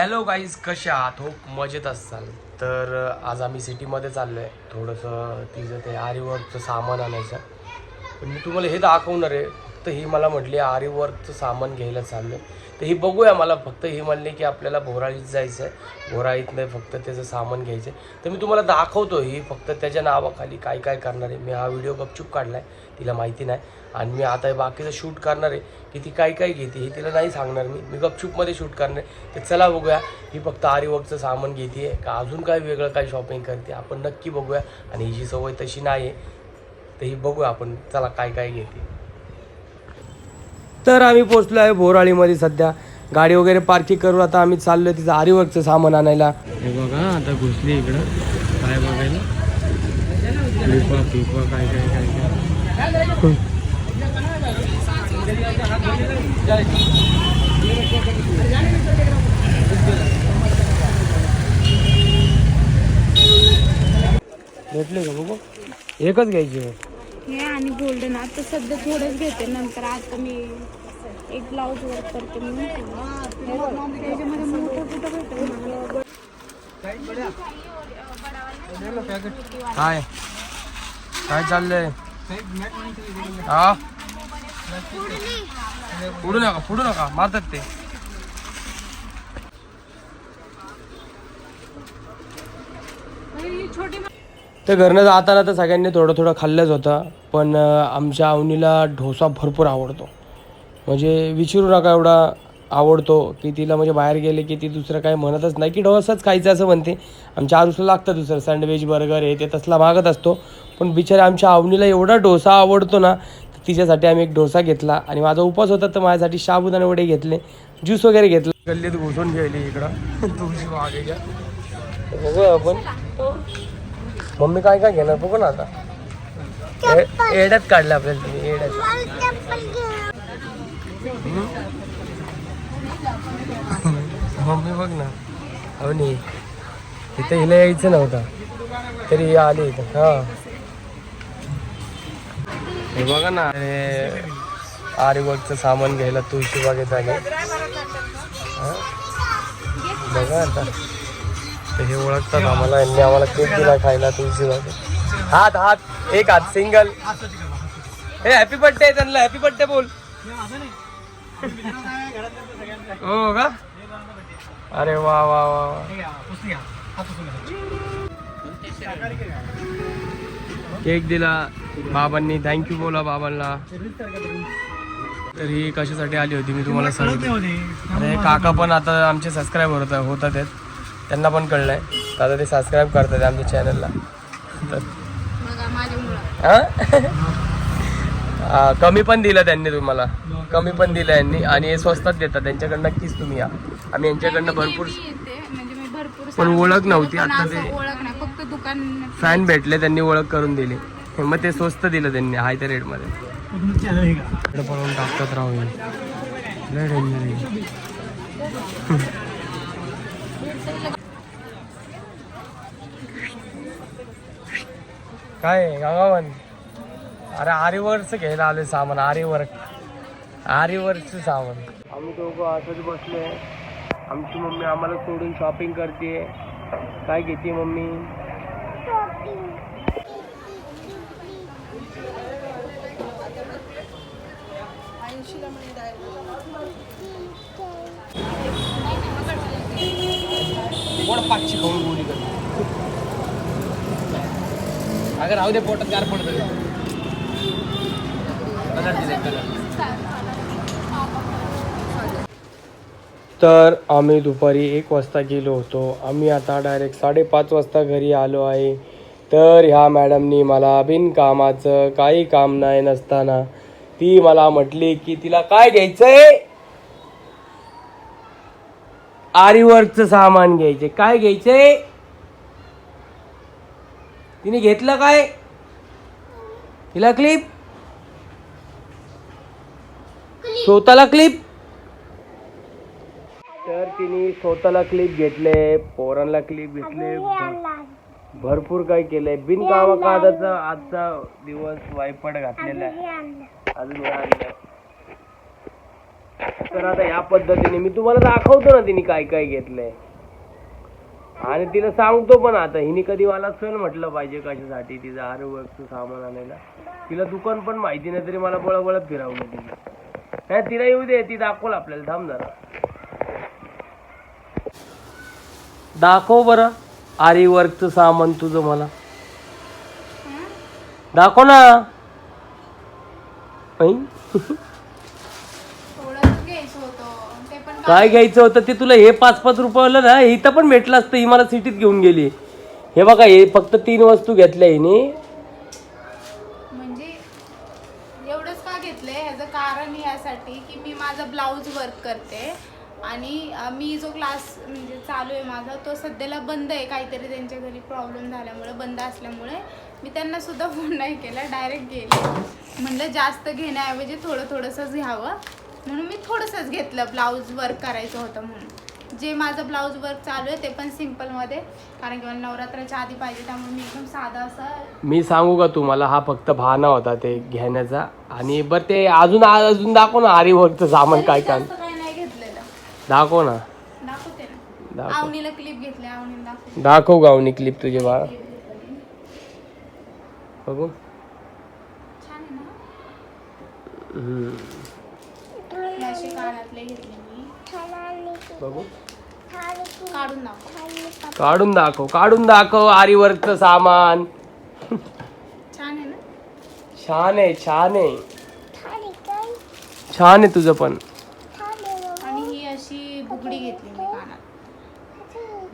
Hello guys कशा आहात? हो मजेत असाल. तर आज आम्ही सिटीमध्ये चाललो आहे थोडंसं तिचं ते आरीवर्कचं सामान आणायचं. पण मी तुम्हाला हे दाखवणार आहे. तर ही मला म्हटली आरीवर्कचं सामान घ्यायला चाललं आहे तर ही बघूया मला फक्त ही म्हणली की आपल्याला भोराळीत जायचं आहे भोराळीत नाही फक्त त्याचं सामान घ्यायचं आहे तर मी तुम्हाला दाखवतो ही फक्त त्याच्या नावाखाली काय काय करणार आहे. मी हा व्हिडिओ गपचूप काढला आहे तिला माहिती नाही. आणि मी आता हे बाकीचं शूट करणार आहे की ती काय काय घेते हे तिला नाही सांगणार मी. मी गपचूपमध्ये शूट करणार आहे. तर चला बघूया. ही फक्त आरीवर्कचं सामान घेते. आहे का अजून काय वेगळं काय शॉपिंग करते आपण नक्की बघूया. आणि हिची सवय तशी नाही आहे तर ही बघूया आपण चला काय काय घेते. तर आम्ही पोचलो आहे बोराळीमध्ये सध्या. गाडी वगैरे पार्किंग करून आता आम्ही चाललोय तिचं आरीवर्कचं सामान आणायला. हे बघा आता घुसली इकडं. काय बघायला? पिपा पिपा काय काय काय काय. भेटले का बघू? एकच घ्यायची. हे आणि गोल्डन आता सध्या थोडंच घेते नंतर आता मी एक ब्लाऊज वर्क करते मी त्याच्यामध्ये मोठं कुठं भेटेल? काय? काय चाललंय? हा? पुढू नका पुढू नका मारतात ते. तर घरनं जाताना तर सगळ्यांनी थोडं थोडं खाल्लंच होतं पण आमच्या अवनीला डोसा भरपूर आवडतो. म्हणजे विचारू नका एवढा आवडतो की तिला म्हणजे बाहेर गेले की ती दुसरं काही म्हणतच नाही की डोसाच खायचं असं म्हणते. आमच्या आरुसला लागतं दुसरं सँडविच बर्गर हे ते तसला मागत असतो. पण बिचारे आमच्या अवनीला एवढा डोसा आवडतो ना तर तिच्यासाठी आम्ही एक डोसा घेतला. आणि माझा उपवास होता तर माझ्यासाठी साबुदाणे वडे घेतले ज्यूस वगैरे घेतला. गल्लीत घुसून गेली इकडं. तुळशी आपण. मम्मी काय काय घेणार बघू ना आता. ए- एड्यात काढलं आपल्याला तुम्ही एड्यात मम्मी बघ ना. हो नी इथं हिला यायचं नव्हतं. तरी ही आली इथं. हा. हे बघा ना हे आरीवर्कचं सामान घ्यायला तुळशी बागेत आले. हा? बघा आता. तर हे ओळखतात आम्हाला. यांनी आम्हाला केक दिला खायला तुळशी बागेत हात हात. एक हात सिंगल हे हॅपी बर्थडे त्यांना. हॅपी बर्थडे बोल. हो का? अरे वा वा वा वा. केक दिला बाबांनी. थँक्यू बोला बाबांना. तर ही कशासाठी आली होती मी तुम्हाला सांगितलं. अरे काका पण आता आमचे सबस्क्राईबर होत होतात आहेत. त्यांना पण कळलंय. तर आता ते सबस्क्राईब करतात आमच्या चॅनलला हा? कमी पण दिलं त्यांनी तुम्हाला. कमी पण दिलं यांनी आणि हे स्वस्तात देतात. त्यांच्याकडनं नक्कीच तुम्ही या. आम्ही यांच्याकडनं भरपूर म्हणजे भरपूर पण ओळख नव्हती, आता ते- फक्त दुकान फॅन भेटले त्यांनी ओळख करून दिली. मग ते स्वस्त दिलं त्यांनी हाय त्या रेटमध्ये इकडे पळवून टाकतात राहू. लय काय गंगावन अरे आरीवर्कचं घ्यायला आलोय सामान आरीवर्क. आरीवर्कचं सामान. आम्ही दोघं असंच बसलोय. आमची मम्मी आम्हाला सोडून शॉपिंग करते काय घेते मम्मी? पाचशे खाऊन गोळी कर अगर राहू दे पोटात गार पडत कलर दिले कलर तर आम्ही दुपारी एक वाजता गेलो होतो. आम्ही आता डायरेक्ट साडेपाच वाजता घरी आलो आहे. तर ह्या मॅडमनी मला बिनकामाचं काही काम नाही नसताना ती मला म्हटली की तिला काय घ्यायचंय? आरीवर्कचं सामान घ्यायचे काय घ्यायचंय? तिने घेतलं काय? तिला क्लिप स्वतःला क्लिप तर तिने स्वतःला क्लिप घेतले पोरांना क्लिप घेतले. भरपूर काय केलंय. बिनकामा कादाचा आजचा दिवस वायपट घातलेला आहे. अजून. तर आता या पद्धतीने मी तुम्हाला दाखवतो ना तिने काय काय घेतलंय. आणि तिला सांगतो पण आता हिने कधी मला चल म्हटलं पाहिजे कशासाठी तिचं आरोग्यचं सामान आणायला. तिला दुकान पण माहिती नाही तरी मला बळबळत फिरावलं तिला नाही तिला येऊ दे ती दाखवल आपल्याला थांब जरा. दाखव बरं आरी वर्कचं सामान तुझं मला. दाखव ना ऐ? थोडंच घ्यायचं होतं ते पण काय घ्यायचं होतं ते तुला हे पाच पाच रुपयाला ना इथं पण भेटलं असतं ही मला सिटीत घेऊन गेली. हे बघा हे फक्त तीन वस्तू घेतल्या हिने. म्हणजे एवढंच का घेतलंय? ह्याचं कारण यासाठी की मी माझा ब्लाऊज वर्क करते आणि मी जो क्लास म्हणजे चालू आहे माझा तो सध्याला बंद आहे. काहीतरी त्यांच्या घरी प्रॉब्लेम झाल्यामुळे बंद असल्यामुळे मी त्यांना सुद्धा फोन नाही केला डायरेक्ट गेले. म्हणलं जास्त घेण्याऐवजी थोडं थोडंसंच घ्यावं. म्हणून मी थोडंसंच घेतलं. ब्लाऊज वर्क करायचं होतं म्हणून. जे माझं ब्लाऊज वर्क चालू आहे ते पण सिम्पलमध्ये कारण की मला नवरात्राच्या आधी पाहिजे त्यामुळे मी एकदम साधा असं मी सांगू का तुम्हाला हा फक्त बहाणा होता ते घेण्याचा. आणि बरं ते अजून अजून दाखव ना आरी वर्कचं सामान काय काय. जास्त काही नाही घेतलेलं. दाखव ना. दाखवते ना. दाखव. आवनीला क्लिप घेतली आवनीला दाखवते. दाखव गावनी क्लिप तुझे बाळा. बघू. छान आहे ना? हम्म. असे कानातले घेतले मी बघू. काढून दाखव. काढून दाखव काढून दाखव आरी वर्कचं सामान. छान आहे ना? छान आहे छान आहे. छान आहे तुझं पण. आणि ही अशी बुगडी घेतली मी कानात.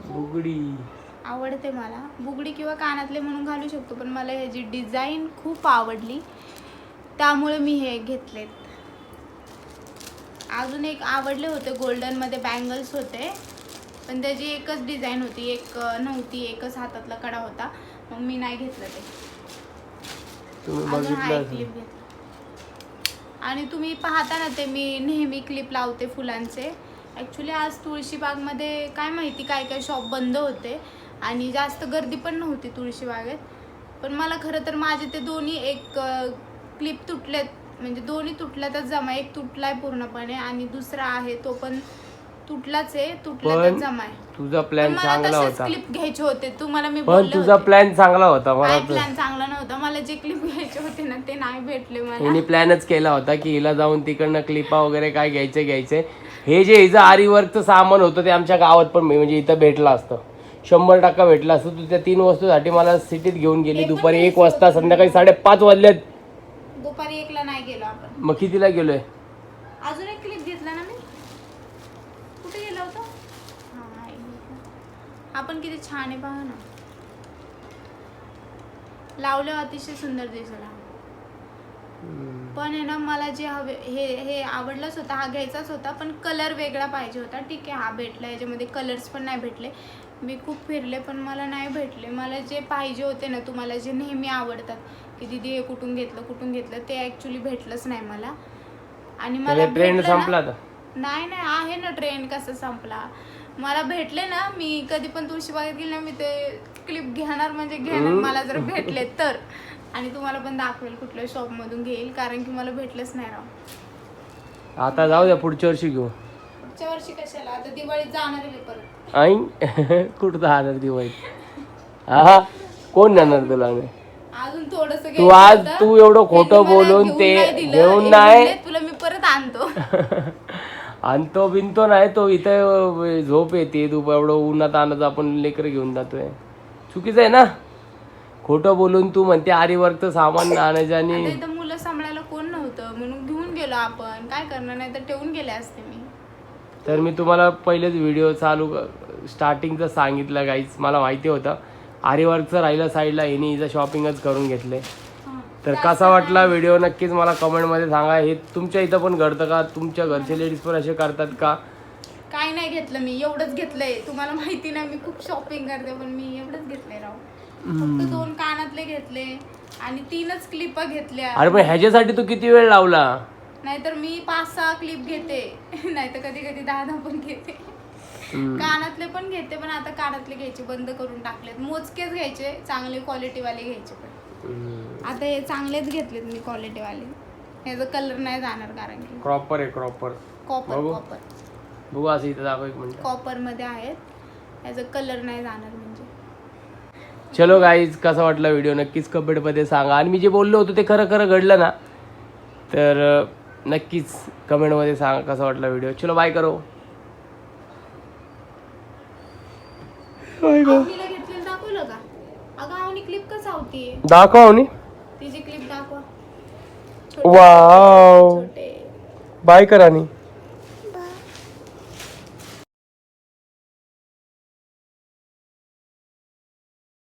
बुगडी. आवडते मला. बुगडी किंवा कानातले म्हणून घालू शकतो पण मला ह्याची डिझाईन खूप आवडली. त्यामुळे मी हे घेतलेत. अजून एक आवडले होते गोल्डनमध्ये बँगल्स होते. पण त्याची एकच डिझाईन होती एक नव्हती एकच हातातला कडा होता. मग मी नाही घेतलं ते. अजून हा बघितलं एक असेल. क्लिप घेतला. आणि तुम्ही पाहता ना ते मी नेहमी क्लिप लावते फुलांचे. ॲक्च्युली आज तुळशीबागमध्ये काय माहिती काय काय शॉप बंद होते. आणि जास्त गर्दी पण नव्हती तुळशीबागेत. पण मला खरं तर माझे ते दोन्ही एक क्लिप तुटलेत. म्हणजे दोन्ही तुटल्यातच जमा एक तुटलाय पूर्णपणे आणि दुसरा आहे तो पण तुटलाच आहे तुटल्यातच पण जमा आहे. तुझा पण प्लॅन मला चांगला तसेच होता. क्लिप घ्यायचे होते. तुम्हाला मी पण बोलले तुझा होते. प्लॅन चांगला होता मला काय तर- प्लॅन चांगला नव्हता. मला जे क्लिप घ्यायचे होते ना ते नाही भेटले मला. हिने प्लॅनच केला होता की हिला जाऊन तिकडनं क्लिपा वगैरे काय घ्यायचे घ्यायचे. हे जे हिचं आरी वर्कचं सामान होतं ते आमच्या गावात पण म्हणजे इथं भेटलं असतं. शंभर टक्का भेटलं असतं. तू त्या तीन वस्तूसाठी मला सिटीत घेऊन गेली. दुपारी एक वाजता. संध्याकाळी साडेपाच वाजल्यात गेलो आपण. मग कितीला गेलोय? अजून एक क्लिप घेतला ना मी. कुठे गेला होता? हा एक घेतला. हा पण किती छान आहे पहा ना. लावल्यावर अतिशय सुंदर दिसला पण आहे ना मला जे हवे हे हे आवडलाच होता हा घ्यायचाच होता पण कलर वेगळा पाहिजे होता. ठीक आहे हा भेटला याच्यामध्ये कलर्स पण नाही भेटले. मी खूप फिरले पण मला नाही भेटले. मला जे पाहिजे होते ना तुम्हाला जे नेहमी आवडतात की दिदी हे कुठून घेतलं कुठून घेतलं? ते ॲक्च्युली भेटलंच नाही मला. आणि मला त्याने ट्रेंड भेटलं ना- संपला नाही नाही आहे ना ट्रेन कसं संपला. मला भेटले ना मी कधी पण तुळशीबागेत गेली ना मी ते क्लिप घेणार म्हणजे घेणार मला जर भेटले तर. आणि तुम्हाला पण दाखवेल कुठल्या शॉपमधून घेईल कारण की मला भेटलंच नाही राव. आता जाऊ द्या पुढच्या वर्षी घेऊ. पुढच्या वर्षी कशाला? आता दिवाळीत जाणार आहे मी परत. आई कुठं जाणार दिवाळीत? हा कोण नेणार तुला नाही अजून थोडस तू आज तू एवढं खोटं बोलून ते घेऊन नाही. तुला मी परत आणतो. आणतो बिनतो नाही तो इथं झोप येते. तू एवढं उन्हात आणत आपण लेकर घेऊन जातोय. चुकीचं आहे ना? खोटं बोलून तू म्हणते आरीवरचं सामान आणायचं आणि इथं मुलं सांभाळायला कोण नव्हतं? म्हणून घेऊन गेलो आपण. काय करणार? नाही तर ठेवून गेले असते मी. तर मी तुम्हाला पहिलेच व्हिडिओ चालू स्टार्टिंगचं सांगितलं गाईच मला माहिती होतं. आरीवर्कचं राहिलं साईडला हिने हिचं शॉपिंगच करून घेतले. तर कसा वाटला व्हिडिओ? नक्कीच मला कमेंटमध्ये सांगा. हे तुमच्या इथं पण घडतं का? तुमच्या घरचे लेडीज पण असे करतात का? काय नाही घेतलं मी एवढंच घेतलंय. तुम्हाला माहिती नाही मी खूप शॉपिंग करते पण मी एवढंच घेतलंय राव. फक्त दोन कानातले घेतले आणि तीनच क्लिप घेतल्या. अरे पण ह्याच्यासाठी तू किती वेळ लावला? नाहीतर मी पाच सहा क्लिप घेते. नाहीतर कधी कधी दहा दहा पण घेते. कानातले पण घेते पण आता कानातले घ्यायचे बंद करून टाकलेत. मोजकेच घ्यायचे चांगले क्वालिटीवाले घ्यायचे पण. आता हे चांगलेच घेतलेत मी क्वालिटीवाले ह्याचा कलर नाही जाणार कारण की. क्रॉपर आहे क्रॉपर कॉपर. कॉपर बघू असं इथं दाखव एक मिनिट. कॉपरमध्ये आहेत याचा कलर नाही जाणार म्हणजे. चलो गाईज कसा वाटला व्हिडिओ नक्कीच कमेंटमध्ये सांगा. आणि मी जे बोललो होतो ते खरं खरं घडलं ना तर अं, नक्कीच कमेंटमध्ये सांगा कसा वाटला व्हिडिओ चलो बाय करो. आवनीला घेतलेलं दाखवलं का? अगं आवनी क्लिप कसं दाखव नी तिची क्लिप दाखवा. वाव छोटे. बाय करा नी